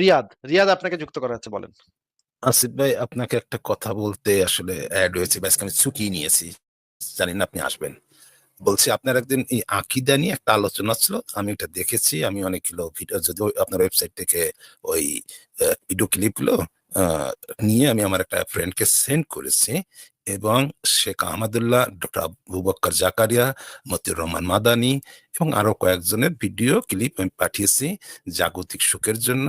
রিয়াদ রিয়াদ আপনাকে যুক্ত করা হচ্ছে, বলেন। আসিফ ভাই, আপনাকে একটা কথা বলতে আসলে অ্যাড হয়েছে। ব্যাস আমি চুকি নিয়েছি, জানি না আপনি আসবেন। বলছি, আপনার একদিন এই আকিদা নিয়ে একটা আলোচনা ছিল, আমি এটা দেখেছি, আমি অনেকগুলো ভিডিও যদি আপনার ওয়েবসাইট থেকে ওই ভিডিও ক্লিপগুলো নিয়ে আমি আমার একটা ফ্রেন্ডকে সেন্ড করেছি। এবং শেখ আহমদুল্লাহ, ডক্টর আবু জাকারিয়া, মতিউর রহমান মাদানি এবং আরও কয়েকজনের ভিডিও, ক্লিপ আমি পাঠিয়েছি জাগতিক সুখের জন্য।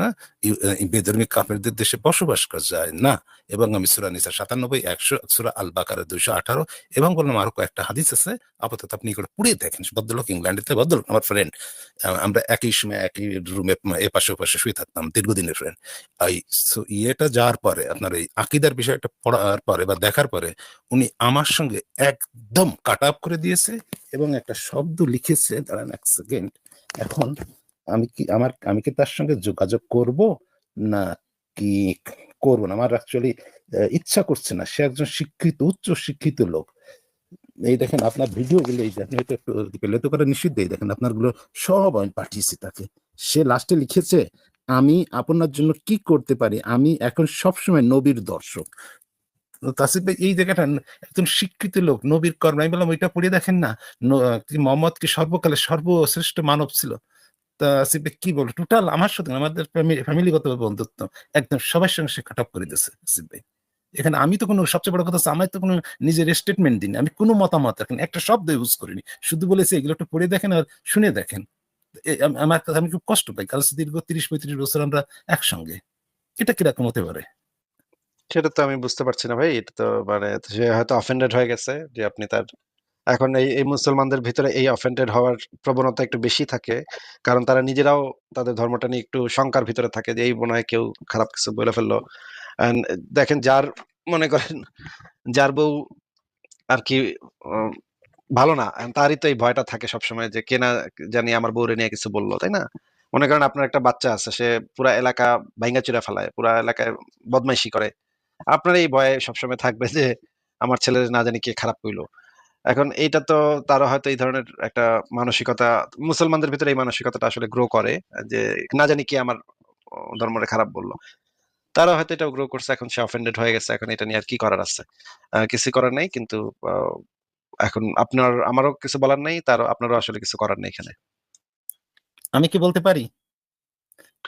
বেধর্মী কাফেরদের দেশে বসবাস করা যায় না। এবং আমি সুরা নিসা সাতানব্বই, একশো, সুরা আল বাকারা দুইশো আঠারো এবং বললাম আরও কয়েকটা হাদিস আছে। আপাতত আপনি এগুলো পুড়িয়ে দেখেন। ভদ্রলোক ইংল্যান্ডেতে ভদ্রলোক, আমার ফ্রেন্ড আমরা একই সময় একই রুমে এ পাশে পাশে শুয়ে থাকতাম, দীর্ঘদিনের ফ্রেন্ড এই ইয়েটা যাওয়ার পরে, আপনার এই আকিদার বিষয়টা পড়ার পরে বা দেখার পরে উনি আমার সঙ্গে একদম কাট আপ করে দিয়েছে এবং একটা শব্দ লিখেছে, দাঁড়ান এক সেকেন্ড এখন আমি কি, আমার, আমি কি তার সঙ্গে যোগাযোগ করব? না কি করব না, আমার অ্যাকচুয়ালি ইচ্ছা করছে না, সে একজন শিক্ষিত, উচ্চ শিক্ষিত লোক। এই দেখেন আপনার ভিডিও গুলো এই দেখেন একটু পেলে তো করে নিষিদ্ধ, এই দেখেন আপনারগুলো সব আমি পাঠিয়েছি তাকে। সে লাস্টে লিখেছে, আমি আপনার জন্য কি করতে পারি? আমি এখন সবসময় নবীর দর্শক। তাসিফ এই জায়গাটা শিক্ষিত লোক, নবীর কর্ম। আমি বললাম, ওইটা পড়ে দেখেন না। মোহাম্মদ কি সর্বকালে সর্বশ্রেষ্ঠ মানব ছিল? তা আসিফ ভাই, কি বলব? টোটাল আমার সাথে আমাদের ফ্যামিলিগত বন্ধুত্ব একদম সবার সঙ্গে সে কাট করে দিয়েছে ভাই। এখানে আমি তো কোনো সবচেয়ে বড় কথা আমার তো কোনো নিজের স্টেটমেন্ট দিইনি। আমি কোনো মতামত রাখেন, একটা শব্দ ইউজ করিনি। শুধু বলেছি, এগুলো একটু পড়ে দেখেন আর শুনে দেখেন। আমার আমি খুব কষ্ট পাই। কারণ দীর্ঘ তিরিশ পঁয়ত্রিশ বছর আমরা একসঙ্গে। এটা কীরকম হতে পারে? সেটা তো আমি বুঝতে পারছি না ভাই। এটা তো মানে সে হয়তো অফেন্ডেড হয়ে গেছে যে আপনি তার এখন এই এই মুসলমানদের ভিতরে এই অফেন্ডেড হওয়ার প্রবণতা একটু বেশি থাকে। কারণ তারা নিজেরাও তাদের ধর্মটা নিয়ে একটু শঙ্কার ভিতরে থাকে যে এই মনে হয় কেউ খারাপ কিছু বলে ফেলল। দেখেন যার মনে করেন, যার বউ আর কি ভালো না। তারই তো এই ভয়টা থাকে সবসময় যে কেনা জানি আমার বউরে নিয়ে কিছু বলল, তাই না? মনে করেন আপনার একটা বাচ্চা আছে, সে পুরা এলাকা ভাঙ্গা চুরা ফেলায়, পুরা এলাকায় বদমাইশি করে। আপনার এই ভয়ে সবসময় থাকবে যে আমার ছেলের না জানি কে খারাপ কইলো এখন এইটা তো তারা হয়তো এই ধরনের একটা মানসিকতা মুসলমানদের ভিতরে এই মানসিকতাটা আসলে গ্রো করে যে না জানি কি আমার ধর্মরে খারাপ বলল। তারা হয়তো এটা গ্রো করছে এখন সে অফেন্ডেড হয়ে গেছে এখন এটা নিয়ে আর কি করার আছে? কিছু করার নেই কিন্তু এখন আপনার আমারও কিছু বলার নেই তার আপনারও আসলে কিছু করার নেই এখানে। আমি কি বলতে পারি?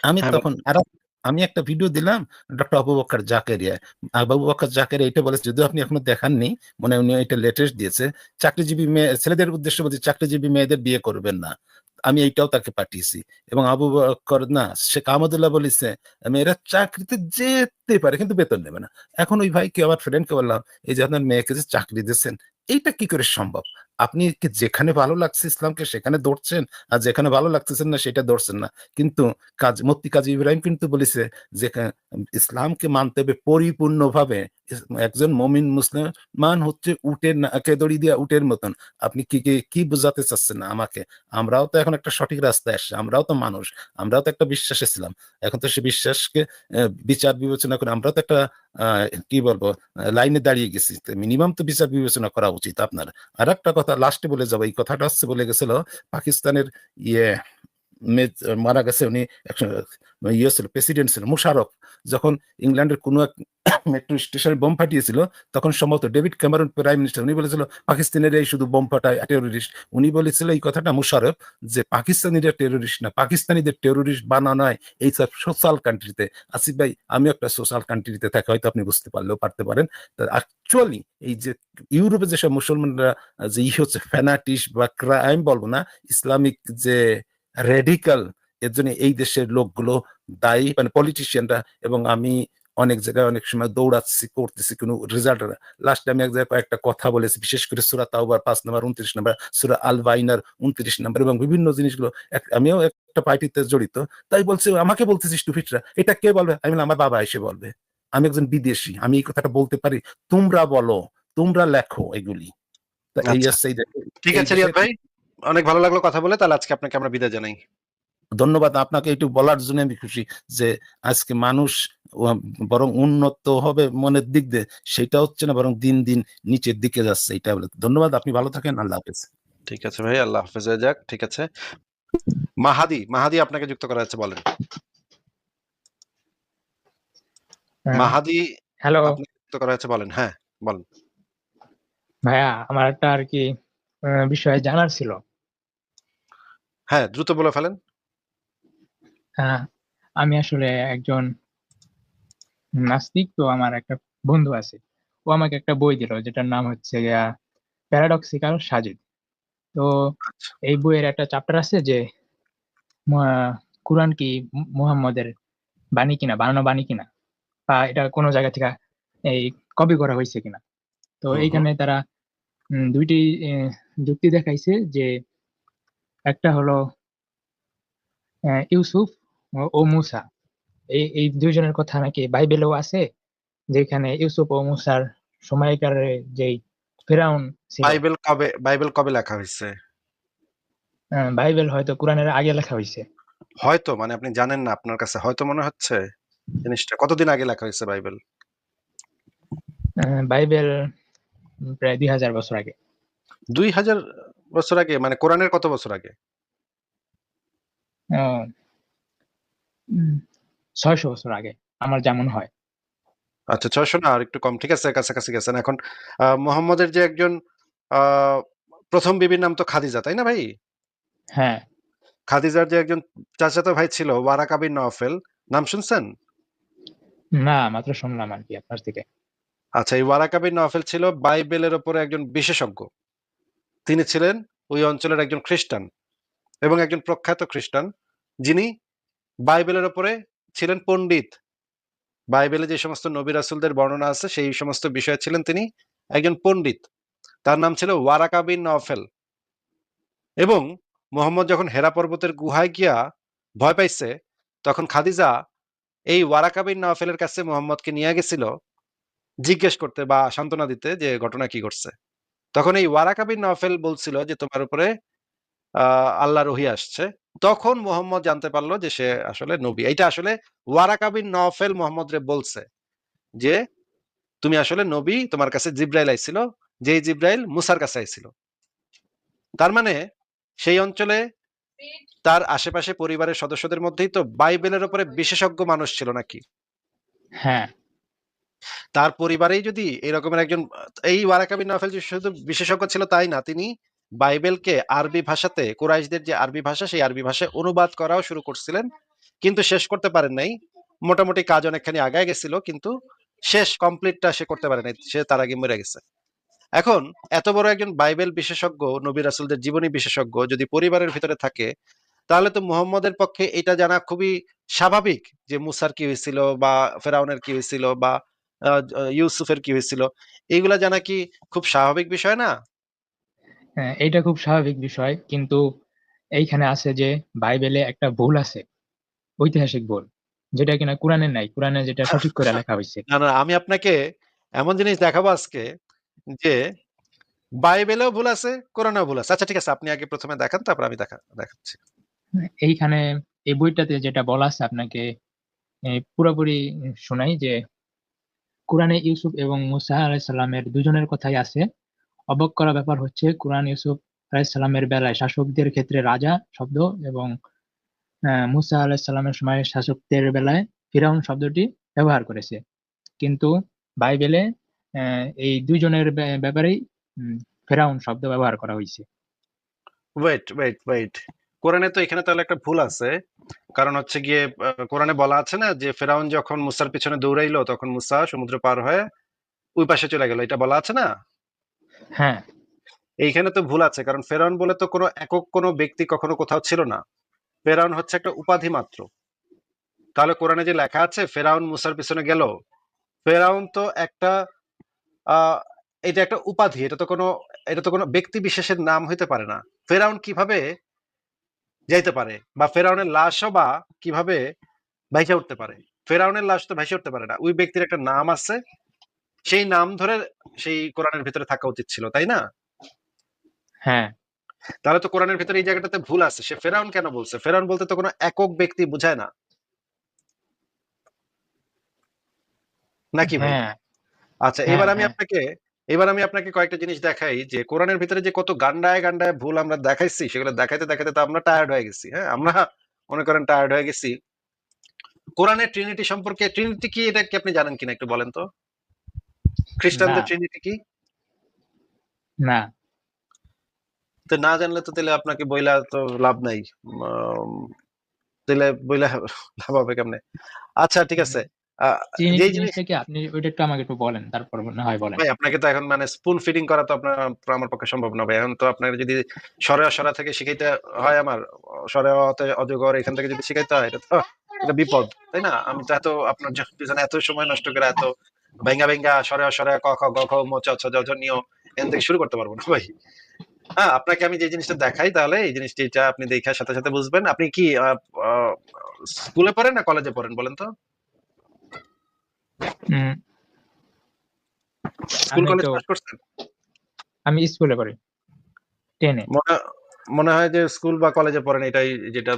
আমি হ্যাঁ, তখন আমি একটা ভিডিও দিলাম ডক্টর আবু বকর জাকেরিয়া। আবু জাকেরিয়া এটা বলেছে, যদিও আপনি এখনও দেখাননি, মনে উনি এটা লেটেস্ট দিয়েছে। চাকরিজীবী মেয়ে, ছেলেদের উদ্দেশ্যে বলছে, চাকরিজীবী মেয়েদের বিয়ে করবেন না। আমি এইটাও তাকে পাঠিয়েছি। এবং আবু বকর না, শেখ আহমদুল্লাহ বলেছে, মেয়েরা চাকরিতে যেতে পারে, কিন্তু বেতন নেবে না। এখন ওই ভাইকে, আমার ফ্রেন্ডকে বললাম, এই যে আপনার মেয়েকে যে চাকরি দিচ্ছেন এইটা কি করে সম্ভব? আপনি কি যেখানে ভালো লাগছে ইসলামকে সেখানে দৌড়ছেন? আর যেখানে ভালো লাগতেছেন না সেটা দৌড়ছেন না। কিন্তু কাজ মত্তি কাজী ইব্রাহিম কিন্তু বলেছে যে ইসলামকে মানতে হবে পরিপূর্ণভাবে। একজন মমিন মুসলমান হচ্ছে উটের নাকে দড়ি দিয়া উটের মতন। আপনি কি কি বোঝাতে চাচ্ছেন না আমাকে? আমরাও তো এখন একটা সঠিক রাস্তায় আসছি, আমরাও তো মানুষ, আমরাও তো একটা বিশ্বাসে ছিলাম। এখন তো সে বিশ্বাসকে বিচার বিবেচনা করে আমরাও তো একটা কি বলব, লাইনে দাঁড়িয়ে গেছি। মিনিমাম তো বিচার বিবেচনা করা উচিত আপনার। আর একটা কথা লাস্টে বলে যাব, এই কথাটা হচ্ছে বলে গেছিল, পাকিস্তানের ইয়ে মারা গেছে উনি ইয়ে ছিল প্রেসিডেন্ট ছিল মুশারফ যখন ইংল্যান্ডের কোনো এক মেট্রো স্টেশনে বোম ফাটিয়েছিল, তখন সম্ভবত ডেভিড ক্যামেরন প্রাইম মিনিস্টার, উনি বলেছিল, পাকিস্তানের এই শুধু বোম ফাটায় টেরোরিস্ট উনি বলেছিল এই কথাটা মুশারফ, যে পাকিস্তানিরা টেরোরিস্ট না, পাকিস্তানিদের টেরোরিস্ট বানানো হয় এই সব সোশ্যাল কান্ট্রিতে আসিফ ভাই আমি একটা সোশ্যাল কান্ট্রিতে থাকি, হয়তো আপনি বুঝতে পারলেও পারতে পারেন। অ্যাকচুয়ালি এই যে ইউরোপে যেসব মুসলমানরা, যে ই হচ্ছে ফ্যানাটিস বা ক্রাইম বলব না, ইসলামিক যে রেডিকাল এর জন্য এই দেশের লোকগুলো দায়ী মানে পলিটিশিয়ানরা এবং আমি অনেক জায়গায় অনেক সময় দৌড়াচ্ছি করতেছি কোনো রেজাল্ট লাস্টে আমি এক জায়গায় কয়েকটা কথা বলেছি বিশেষ করে সুরা তাওবার পাঁচ নাম্বার উনত্রিশ নাম্বার সুরা আল বাইনার উনত্রিশ নাম্বার এবং বিভিন্ন জিনিসগুলো আমিও একটা পার্টিতে জড়িত তাই বলছে আমাকে বলতেছিস টুফিটরা এটা কে বলবে? আমি আমার বাবা এসে বলবে। আমি একজন বিদেশি আমি এই কথাটা বলতে পারি। তোমরা বলো তোমরা লেখো এগুলি। আচ্ছা। ঠিক আছে রিয়াদ ভাই। অনেক ভালো লাগল কথা বলে তাহলে আজকে আপনাকে আমরা বিদায় জানাই। ধন্যবাদ আপনাকে একটু বলার জন্য আমি খুশি যে আজকে মানুষ বরং উন্নত হবে মনের দিক দিয়ে সেটা হচ্ছে না বরং দিন দিন নিচের দিকে যাচ্ছে এটা বলে ধন্যবাদ আপনি ভালো থাকেন আল্লাহ হাফেজ ঠিক আছে ভাই আল্লাহ হাফেজ যাক ঠিক আছে মাহাদি মাহাদি আপনাকে যুক্ত করা হচ্ছে বলেন হ্যাঁ, মাহাদি হ্যালো আপনাকে যুক্ত করা হয়েছে বলেন। হ্যাঁ, বলেন। ভাইয়া আমার একটা আর কি আহ, বিষয় জানার ছিল হ্যাঁ, দ্রুত বলে ফেলেন। আহ, আমি আসলে একজন নাস্তিক তো আমার একটা বন্ধু আছে ও আমাকে একটা বই দিল যেটার নাম হচ্ছে প্যারাডক্সিক্যাল সাজিদ তো আচ্ছা। এই বইয়ের একটা চ্যাপ্টার আছে যে কুরআন কি মুহাম্মদের বাণী কিনা বানানো বাণী কিনা বা এটা কোনো জায়গা থেকে এই কপি করা হয়েছে কিনা তো। এইখানে তারা দুইটি যুক্তি দেখাইছে যে একটা হলো ইউসুফ ও- মুসা এই এই দুইজনের কথা নাকি বাইবেলেও আছে যেখানে ইউসুফ ও মুসার সময়কার যেই ফেরাউন বাইবেল কবে বাইবেল কবে লেখা হয়েছে? বাইবেল হয়তো কোরআনের আগে লেখা হয়েছে হয়তো মানে আপনি জানেন না আপনার কাছে হয়তো মনে হচ্ছে জিনিসটা কতদিন আগে লেখা হয়েছে বাইবেল? বাইবেল প্রায় দুই হাজার বছর আগে 2000 বছর আগে মানে কোরআনের কত বছর আগে? উম, ছয়শো বছর আগে আমার যেমন হয়। আচ্ছা 600 না আর একটু কম। ঠিক আছে কাছাকাছি গেছেন এখন। মোহাম্মদের যে একজন প্রথম বিবির নাম তো খাদিজা তাই না ভাই? হ্যাঁ। খাদিজার যে একজন চাচাতো ভাই ছিল ওয়ারাকা বিন নওফেল নাম শুনছেন? না মাত্র শুনলাম আর কি আপনার থেকে। আচ্ছা এই ওয়ারাকা বিন নওফেল ছিল বাইবেলের ওপরে একজন বিশেষজ্ঞ। তিনি ছিলেন ওই অঞ্চলের একজন খ্রিস্টান এবং একজন প্রখ্যাত খ্রিস্টান যিনি বাইবেলের ওপরে ছিলেন পণ্ডিত। বাইবেলে যে সমস্ত নবী রাসুলদের বর্ণনা আছে, সেই সমস্ত বিষয়ে ছিলেন তিনি একজন পণ্ডিত। তার নাম ছিল ওয়ারাকা বিন নওফেল। এবং মোহাম্মদ যখন হেরা পর্বতের গুহায় গিয়া ভয় পাইছে, তখন খাদিজা এই ওয়ারাকা বিন নওফেলের কাছে মোহাম্মদকে নিয়ে গেছিল, জিজ্ঞেস করতে বা সান্ত্বনা দিতে যে ঘটনা কি ঘটছে। তখন এই ওয়ারাকা বিন নওফেল বলছিল যে তোমার উপরে আল্লাহ রহি আসছে। তখন মোহাম্মদ জানতে পারল যে সে আসলে নবী। এইটা আসলে ওয়ারাকা বিন নওফেল মোহাম্মদ রে বলছে যে তুমি আসলে নবী তোমার কাছে জিব্রাইল আইছিল যেই জিব্রাইল মুসার কাছে আইছিল। তার মানে সেই অঞ্চলে তার আশেপাশে পরিবারের সদস্যদের মধ্যেই তো বাইবেলের উপরে বিশেষজ্ঞ মানুষ ছিল নাকি? হ্যাঁ। তার পরিবারেই যদি এরকমের একজন এই ওয়ারাকা নফেল শুধু বিশেষজ্ঞ ছিল তাই না তিনি বাইবেলকে আরবি ভাষাতে, কুরাইশদের যে আরবি ভাষা, সেই আরবি ভাষায় অনুবাদ করাও শুরু করছিলেন। কিন্তু শেষ করতে পারেন নাই। মোটামুটি কাজ অনেকখানি আগায় গেছিল, কিন্তু শেষ কমপ্লিটটা সে করতে পারে নাই। সে তার আগে মরে গেছে। এখন, এত বড় একজন বাইবেল বিশেষজ্ঞ, নবী রাসুলদের জীবনী বিশেষজ্ঞ যদি পরিবারের ভিতরে থাকে, তাহলে তো মুহাম্মদের পক্ষে এটা জানা খুবই স্বাভাবিক যে মুসার কি হয়েছিল বা ফেরাউনের কি হয়েছিল বা ইউসুফের কি হয়েছিল। এইগুলা জানা কি খুব স্বাভাবিক বিষয় না? হ্যাঁ, এইটা খুব স্বাভাবিক বিষয়। কিন্তু এইখানে আছে যে বাইবেলে একটা ভুল আছে ঐতিহাসিক ভুল যেটা কিনা কোরআনে নাই। কোরআনে যেটা সঠিক করে লেখা হয়েছে না না আমি আপনাকে এমন জিনিস দেখাবো আজকে যে বাইবেলেও ভুল আছে কোরআনেও ভুল আছে। আচ্ছা ঠিক আছে আপনি আগে প্রথমে দেখান তারপর আমি দেখা দেখাচ্ছি। এইখানে এই বইটাতে যেটা বলা আছে আপনাকে এ, পুরোপুরি শোনাই যে কোরআনে ইউসুফ এবং মুসা আলাইসাল্লামের দুজনের কথাই আছে। অবাক করা ব্যাপার হচ্ছে কোরআন ইউসুফ আলাইসাল্লামের বেলায় শাসকদের ক্ষেত্রে রাজা শব্দ এবং মুসা আলাইসাল্লামের সময় শাসকদের বেলায় ফিরাউন শব্দটি ব্যবহার করেছে। কিন্তু বাইবেলে এই দুইজনের ব্যাপারেই ফেরাউন শব্দ ব্যবহার করা হয়েছে। ওয়েট ওয়েট ওয়েট কোরআনে তো এখানে তাহলে একটা ভুল আছে। কারণ হচ্ছে গিয়ে কোরআনে বলা আছে না যে ফেরাউন যখন মুসার পিছনে দৌড়াইলো, তখন মুসা সমুদ্র পার হয়ে ওই পাশে চলে গেল। এটা বলা আছে না? হ্যাঁ। এইখানে তো ভুল আছে, কারণ ফেরাউন বলে তো কোনো একক কোনো ব্যক্তি কখনো কোথাও ছিল না। ফেরাউন হচ্ছে একটা উপাধি মাত্র। তাহলে কোরআনে যে লেখা আছে, ফেরাউন মুসার পিছনে গেল, ফেরাউন তো একটা এটা একটা উপাধি, এটা তো কোনো, এটা তো কোনো ব্যক্তি বিশেষের নাম হইতে পারে না। ফেরাউন কীভাবে যাইতে পারে বা ফেরাউনের লাশও বা কীভাবে ভাইসে উঠতে পারে? ফেরাউনের লাশ তো ভাইসে উঠতে পারে না। ওই ব্যক্তির একটা নাম আছে সেই নাম ধরে সেই কোরআনের ভিতরে থাকা উচিত ছিল তাই না? হ্যাঁ। তাহলে তো কোরআনের ভিতরে এই জায়গাটাতে ভুল আছে। সে ফেরাউন কেন বলছে? ফেরাউন বলতে তো কোনো একক ব্যক্তি বোঝায় না। নাকি ভাই? হ্যাঁ। আচ্ছা হ্যাঁ, এবার আমি হ্যাঁ। আপনাকে এবার আমি আপনাকে কয়েকটা জিনিস দেখাই যে কোরআনের ভিতরে যে কত গান্ডায় গান্ডায় ভুল আমরা দেখাইছি সেগুলো দেখাইতে দেখাইতে তো আমরা টায়ার্ড হয়ে গেছি হ্যাঁ? আমরা মনে করেন টায়ার্ড হয়ে গেছি। কোরআনের ট্রিনিটি সম্পর্কে ট্রিনিটি কি এটা কি আপনি জানেন কিনা একটু বলেন তো? খ্রিস্টানদের। ট্রিনিটি কি? না। তো না জানলে তো তাহলে আপনাকে বইলা তো লাভ নাই। তাহলে বইলা লাভ হবে কেমনে? আচ্ছা ঠিক আছে। জিনিস জিনিসটা কি আপনি ওইটা একটু আমাকে একটু বলেন তারপর না হয় বলেন। ভাই আপনাকে তো এখন মানে স্পুন ফিডিং করা তো আপনার আমার পক্ষে সম্ভব না ভাই। এখন তো আপনার যদি সরে সরা থেকে শিখাইতে হয় আমার সরে অতে অজগর এখান থেকে যদি শিখাইতে হয় এটা তো এটা বিপদ তাই না? আমি তো এত আপনার পিছনে এত সময় নষ্ট করে এত ভেঙ্গা ভেঙ্গা সরে সরে ক খ গ খ ম চ ছ জ নিও এখান থেকে শুরু করতে পারব না ভাই। হ্যাঁ আপনাকে আমি যে জিনিসটা দেখাই তাহলে এই জিনিসটা আপনি দেখার সাথে সাথে বুঝবেন। আপনি কি স্কুলে পড়েন না কলেজে পড়েন বলেন তো? স্কুল কলেজ পাস করছেন? আমি স্কুলে পড়ি টেনে। মনে হয় যে স্কুল বা কলেজে পড়েন এটাই যেটা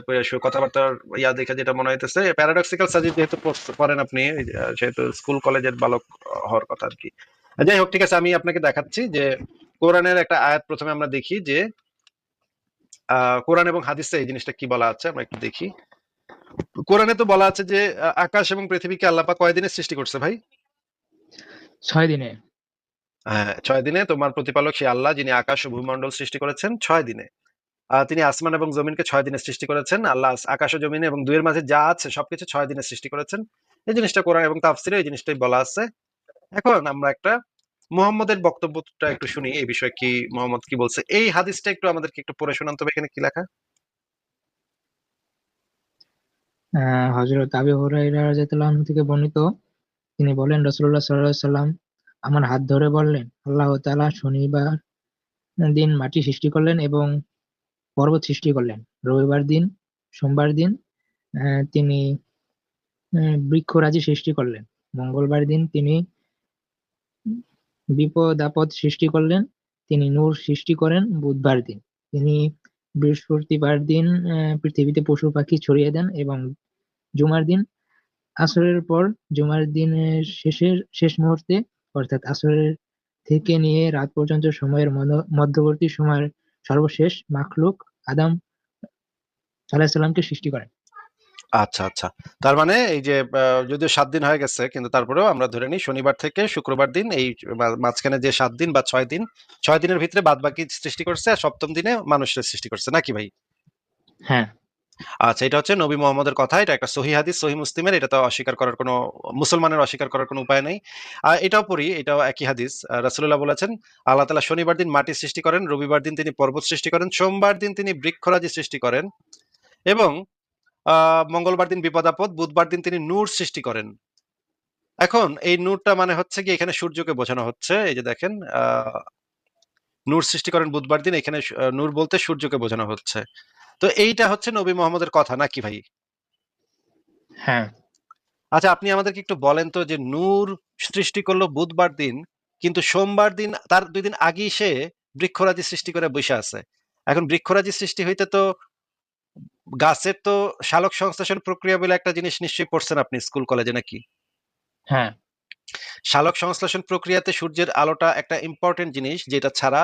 কথাবার্তার ইয়া দেখে যেটা মনে হইতেছে। প্যারাডক্সিক্যাল সাজিদ যেহেতু পড়েন আপনি সেহেতু স্কুল কলেজের বালক হওয়ার কথা আর কি। যাই হোক ঠিক আছে আমি আপনাকে দেখাচ্ছি যে কোরআনের একটা আয়াত প্রথমে আমরা দেখি যে কোরআন এবং হাদিসে এই জিনিসটা কি বলা আছে আমরা একটু দেখি। কোরআনে তো বলা আছে যে আকাশ এবং পৃথিবীকে আল্লাহ পাক কয়দিনে সৃষ্টি করছে ভাই? ছয় দিনে। হ্যাঁ ছয় দিনে তোমার প্রতিপালক সেই আল্লাহ যিনি আকাশ ও ভূমণ্ডল সৃষ্টি করেছেন ছয় দিনে। তিনি আসমান এবং জমিনকে ছয় দিনে সৃষ্টি করেছেন। আল্লাহ আকাশ ও জমিনে এবং দুয়ের মাঝে যা আছে সবকিছু ছয় দিনে সৃষ্টি করেছেন। এই জিনিসটা কোরআন এবং তাফসিরে এই জিনিসটাই বলা আছে। এখন আমরা একটা মুহাম্মদের বক্তব্যটা একটু শুনি, এই বিষয়ে কি মোহাম্মদ কি বলছে? এই হাদিসটা একটু আমাদেরকে একটু পড়ে শোনান তবে এখানে কি লেখা? হজরত আবি হুরাইরা রাদিয়াল্লাহু থেকে বর্ণিত। তিনি বলেন, রাসূলুল্লাহ সাল্লাল্লাহু আলাইহি সাল্লাম আমার হাত ধরে বললেন, আল্লাহ তাআলা শনিবার দিন মাটি সৃষ্টি করলেন এবং পর্বত সৃষ্টি করলেন। রবিবার দিন, সোমবার দিন তিনি বৃক্ষরাজি সৃষ্টি করলেন। মঙ্গলবার দিন তিনি বিপদ আপদ সৃষ্টি করলেন, তিনি নূর সৃষ্টি করেন বুধবার দিন। তিনি বৃহস্পতিবার দিন পৃথিবীতে পশু পাখি ছড়িয়ে দেন এবং জুমার দিন, আসরের পর জুমার দিনের শেষের শেষ মুহূর্তে, অর্থাৎ আসরের থেকে নিয়ে রাত পর্যন্ত সময়ের মধ্য- মধ্যবর্তী সময়ের সর্বশেষ মাখলুক আদম আলাইহিস সালামকে সৃষ্টি করেন। আচ্ছা আচ্ছা। তার মানে এই যে যদিও সাত দিন হয়ে গেছে কিন্তু তারপরেও আমরা ধরে নিই শনিবার থেকে শুক্রবার দিন এই মাঝখানে যে সাত দিন বা ছয় দিন ছয় দিনের ভিতরে বাদ বাকি সৃষ্টি করছে আর সপ্তম দিনে মানুষের সৃষ্টি করছে। নাকি ভাই? হ্যাঁ। আচ্ছা এটা হচ্ছে নবী মোহাম্মদের কথা এটা একটা সহি হাদিস সহি মুসলিমের এটা তো অস্বীকার করার কোনো মুসলমানের অস্বীকার করার কোনো উপায় নেই। আর এটাও পড়ি এটাও একই হাদিস। আহ, রাসূলুল্লাহ বলেছেন আল্লাহ তালা শনিবার দিন মাটি সৃষ্টি করেন রবিবার দিন তিনি পর্বত সৃষ্টি করেন সোমবার দিন তিনি বৃক্ষরাজি সৃষ্টি করেন এবং মঙ্গলবার দিন বিপদাপদ বুধবার দিন তিনি নূর সৃষ্টি করেন। এখন এই নূরটা মানে হচ্ছে কি এখানে সূর্যকে বোঝানো হচ্ছে এই যে দেখেন নূর সৃষ্টি করেন বুধবার দিন এখানে নূর বলতে সূর্যকে বোঝানো হচ্ছে। তো এইটা হচ্ছে নবী মোহাম্মদের কথা নাকি ভাই? হ্যাঁ। আচ্ছা আপনি আমাদেরকে একটু বলেন তো যে নূর সৃষ্টি করল বুধবার দিন কিন্তু সোমবার দিন তার দুই দিন আগেই সে বৃক্ষরাজি সৃষ্টি করে বসে আছে। এখন বৃক্ষরাজি সৃষ্টি হইতে তো গাছের তো শালক সংশ্লেষণ প্রক্রিয়া বলে একটা জিনিস নিশ্চয়ই পড়ছেন আপনি স্কুল কলেজে নাকি? হ্যাঁ। শালক সংশ্লেষণ প্রক্রিয়াতে সূর্যের আলোটা একটা ইম্পর্টেন্ট জিনিস যেটা ছাড়া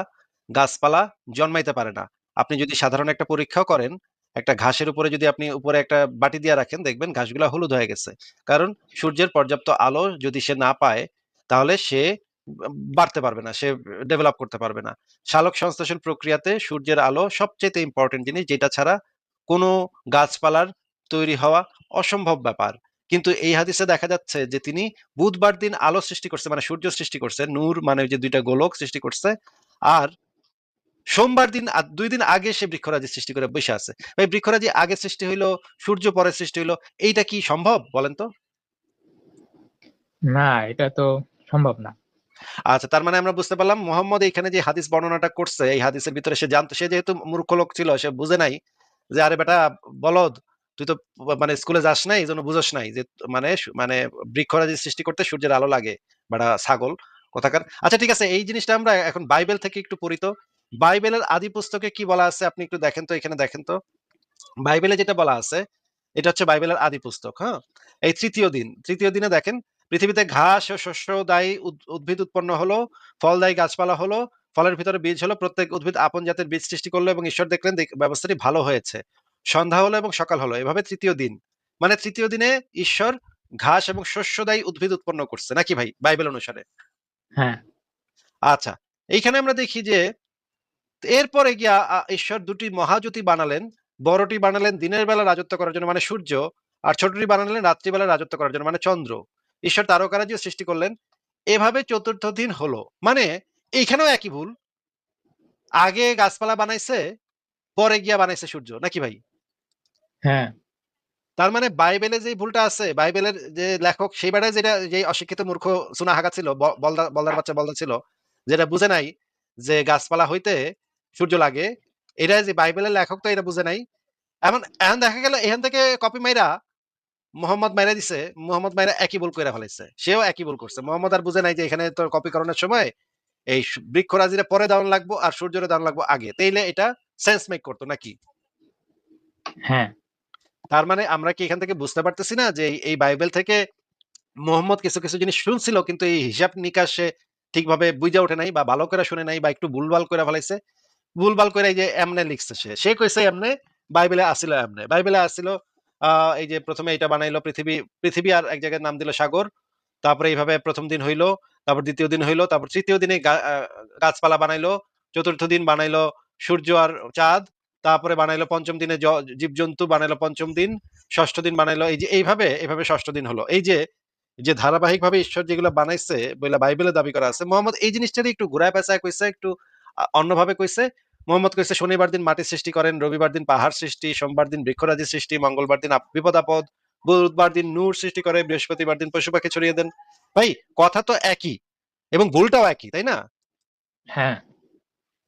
গাছপালা জন্মাইতে পারে না। আপনি যদি সাধারণ একটা পরীক্ষাও করেন, একটা ঘাসের উপরে যদি আপনি উপরে একটা বাটি দিয়ে রাখেন, দেখবেন ঘাসগুলো হলুদ হয়ে গেছে। কারণ সূর্যের পর্যাপ্ত আলো যদি সে না পায়, তাহলে সে বাড়তে পারবে না, সে ডেভেলপ করতে পারবে না। শালক সংশ্লেষণ প্রক্রিয়াতে সূর্যের আলো সবচেয়ে ইম্পর্টেন্ট জিনিস, যেটা ছাড়া কোনো গাছপালার তৈরি হওয়া অসম্ভব ব্যাপার। কিন্তু এই হাদিসে দেখা যাচ্ছে যে তিনি বুধবার দিন আলো সৃষ্টি করছে মানে সূর্য সৃষ্টি করছে, নূর মানে যে দুইটা গোলক সৃষ্টি করছে, আর সোমবার দিন দুই দিন আগে সে বৃক্ষরাজি সৃষ্টি করে বসে আছে। ভাই বৃক্ষরাজি আগে সৃষ্টি হইল সূর্য পরে সৃষ্টি হইল এইটা কি সম্ভব বলেন তো? না এটা তো সম্ভব না। আচ্ছা তার মানে আমরা বুঝতে পারলাম মোহাম্মদ এখানে যে হাদিস বর্ণনাটা করছে এই হাদিসের ভিতরে সে জানতো সে যেহেতু মূর্খ লোক ছিল সে বুঝে নাই যে আরে বেটা বলদ তুই তো মানে স্কুলে যাস নাই এই জন্য বুঝস নাই যে মানে মানে বৃক্ষরাজি সৃষ্টি করতে সূর্যের আলো লাগে বেটা ছাগল কথাকার। আচ্ছা ঠিক আছে এই জিনিসটা আমরা এখন বাইবেল থেকে একটু পড়িত বাইবেলের আদি পুস্তকে কি বলা আছে? আপনি একটু দেখেন তো এখানে দেখেন তো। বাইবেলে যেটা বলা আছে এটা হচ্ছে বাইবেলের আদি পুস্তক হ্যাঁ? এই তৃতীয় দিন তৃতীয় দিনে দেখেন পৃথিবীতে ঘাস ও শস্য দায়ী উদ্ভিদ উৎপন্ন হলো ফলদায়ী গাছপালা হলো ফলের ভিতরে বীজ হলো প্রত্যেক উদ্ভিদ আপন জাতের বীজ সৃষ্টি করল এবং ঈশ্বর দেখলেন ব্যবস্থাটি ভালো হয়েছে। সন্ধ্যা হলো এবং সকাল হলো এভাবে তৃতীয় দিন। মানে তৃতীয় দিনে ঈশ্বর ঘাস এবং শস্যদায়ী উদ্ভিদ উৎপন্ন করছে নাকি ভাই? বাইবেল অনুসারে। হ্যাঁ। আচ্ছা এইখানে আমরা দেখি যে এরপরে গিয়া ঈশ্বর দুটি মহাজ্যোতি বানালেন বড়টি বানালেন দিনের বেলা রাজত্ব করার জন্য মানে সূর্য আর ছোটটি বানালেন রাত্রিবেলা রাজত্ব করার জন্য মানে চন্দ্র। ঈশ্বর তারকারাজিও সৃষ্টি করলেন এভাবে চতুর্থ দিন হলো। মানে এইখানেও একই ভুল। আগে গাছপালা বানাইছে পরে গিয়া বানাইছে সূর্য নাকি ভাই? হ্যাঁ। তার মানে বাইবেলে যে ভুলটা আছে বাইবেলের যে লেখক সেই বেড়ায় যেটা যে অশিক্ষিত মূর্খ সুনা হাগা ছিল বলদার বাচ্চা বলদা ছিল যেটা বুঝে নাই যে গাছপালা হইতে সূর্য লাগে। এটা যে বাইবেলের লেখক তো এটা বুঝে নাই। এমন এখন দেখা গেল এখান থেকে কপি মাইরা মোহাম্মদ মাইরা দিছে মোহাম্মদ মাইরা একই ভুল করে ফেলাইছে। সেও একই ভুল করছে। মোহাম্মদ আর বুঝে নাই যে এখানে তোর কপি করানোর সময় এই বৃক্ষরাজিরে পরে দাউন লাগবো আর সূর্যরে দাউন লাগবো আগে। তাইলে এটা সেন্স মেক করতো নাকি? হ্যাঁ। তার মানে আমরা কি এখান থেকে বুঝতে পারতেছি না যে এই- বাইবেল থেকে মোহাম্মদ কিছু কিছু জিনিস শুনছিল কিন্তু এই হিসাব নিকাশে ঠিকভাবে বুঝে ওঠে নাই বা ভালো করে শুনে নাই বা একটু ভুলভাল করে ফেলাইছে? ভুলভাল করে এই যে এমনে লিখছে সে। সে কইছে এমনে, বাইবেলে আসিল এমনে। বাইবেলে আসিল এই যে প্রথমে এটা বানাইলো পৃথিবী পৃথিবী আর এক জায়গায় নাম দিল সাগর। তারপরে এইভাবে প্রথম দিন হইল, তারপর দ্বিতীয় দিন হইল, তারপর তৃতীয় দিনে গাছপালা বানাইলো, চতুর্থ দিন বানাইলো সূর্য আর চাঁদ, তারপরে বানাইলো পঞ্চম দিনে জীবজন্তু, বানাইলো পঞ্চম দিন, ষষ্ঠ দিন বানাইলো, এই যে এইভাবে এইভাবে ষষ্ঠ দিন হলো। এই যে যে ধারাবাহিক ভাবে ঈশ্বর যেগুলো বানাইছে বলে বাইবেলে দাবি করা আছে, মোহাম্মদ এই জিনিসটারই একটু ঘুরায় পেঁচায় কইছে, একটু অন্যভাবে কইছে মোহাম্মদ কইছে শনিবার দিন মাটি সৃষ্টি করেন রবিবার দিন পাহাড় সৃষ্টি সোমবার দিন বৃক্ষরাজি সৃষ্টি মঙ্গলবার দিন বিপদ আপদ বুধবার দিন নূর সৃষ্টি করে বৃহস্পতিবার দিন পশু পাখি ছড়িয়ে দেন। ভাই কথা তো একই এবং ভুলটাও একই তাই না? হ্যাঁ।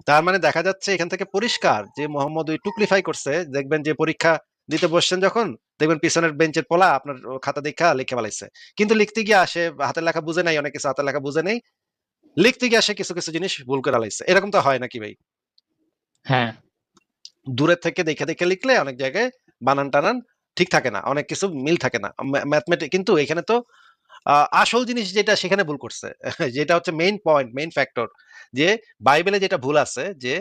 তার মানে দেখা যাচ্ছে এখান থেকে পরিষ্কার যে মোহাম্মদ ওই টুকলিফাই করছে দেখবেন যে পরীক্ষা দিতে বসছেন যখন দেখবেন পিছনের বেঞ্চের পোলা আপনার খাতা দেখা লিখে ফেলাইছে। কিন্তু লিখতে গিয়ে আসে হাতের লেখা বুঝে নাই অনেক কিছু হাতের লেখা বুঝে নেই লিখতে গিয়ে আসে কিছু কিছু জিনিস ভুল করে লাইছে। এরকম তো হয় নাকি ভাই? হ্যাঁ। দূরের থেকে দেখে দেখে লিখলে অনেক জায়গায় বানান টানান ঠিক থাকে না অনেক কিছু মিল থাকে না। ম্যাথমেটিক কিন্তু এখানে তো আহ, আসল জিনিস যেটা সেখানে ভুল করছে যেটা হচ্ছে মেইন পয়েন্ট মেইন ফ্যাক্টর যে বাইবেলে যেটা ভুল আছে যে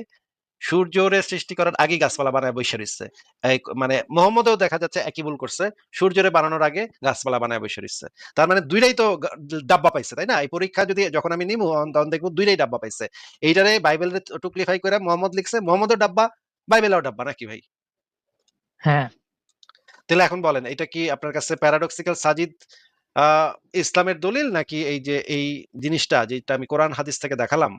সূর্যরে সৃষ্টি করার আগে গাছপালা বানায় বৈশা রইছে। মানে মোহাম্মদেও দেখা যাচ্ছে একই ভুল করছে সূর্যরে বানানোর আগে গাছপালা বানায় বৈশা রইছে। তার মানে দুইটাই তো ডাব্বা পাইছে তাই না? এই পরীক্ষা যদি যখন আমি নিমু তখন দেখব দুইটাই ডাব্বা পাইছে। এইটারে বাইবেলের টুকলিফাই করে মোহাম্মদ লিখছে মোহাম্মদের ডাব্বা বাইবেলেও ডাব্বা নাকি ভাই? হ্যাঁ। তাহলে এখন বলেন এটা কি আপনার কাছে প্যারাডক্সিক্যাল সাজিদ আহ, ইসলামের দলিল নাকি এই যে এই জিনিসটা যেটা আমি কোরআন হাদিস থেকে দেখালাম?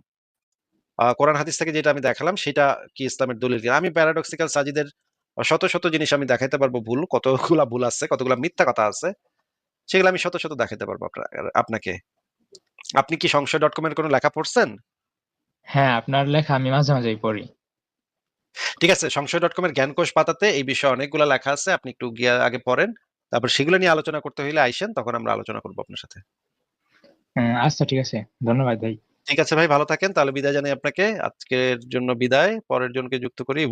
কোরআন হাদিস থেকে যেটা আমি দেখালাম সেটা কি ইসলামের দলিল কিনা? আমি প্যারাডক্সিক্যাল সাজিদের শত শত জিনিস আমি দেখাইতে পারব ভুল কতগুলা ভুল আছে কতগুলা মিথ্যা কথা আছে সেগুলো আমি শত শত দেখাতে পারব আপনাকে। আপনি কি সংশয় ডট কম এর কোনো লেখা পড়ছেন? হ্যাঁ আপনার লেখা আমি মাঝে মাঝেই পড়ি। ঠিক আছে সংশয় ডট কম এর জ্ঞানকোষ পাতাতে এই বিষয়ে অনেকগুলা লেখা আছে আপনি একটু গিয়ে আগে পড়েন তারপর সেগুলো নিয়ে আলোচনা করতে হইলে আইসেন তখন আমরা আলোচনা করব আপনার সাথে। হ্যাঁ, আচ্ছা ঠিক আছে। ধন্যবাদ ভাই। ঠিক আছে ভাই, ভালো থাকেন। তাহলে বিদায় জানাই আপনাকে। আজকের জন্য বিদায়। পরের জনকে যুক্ত করি।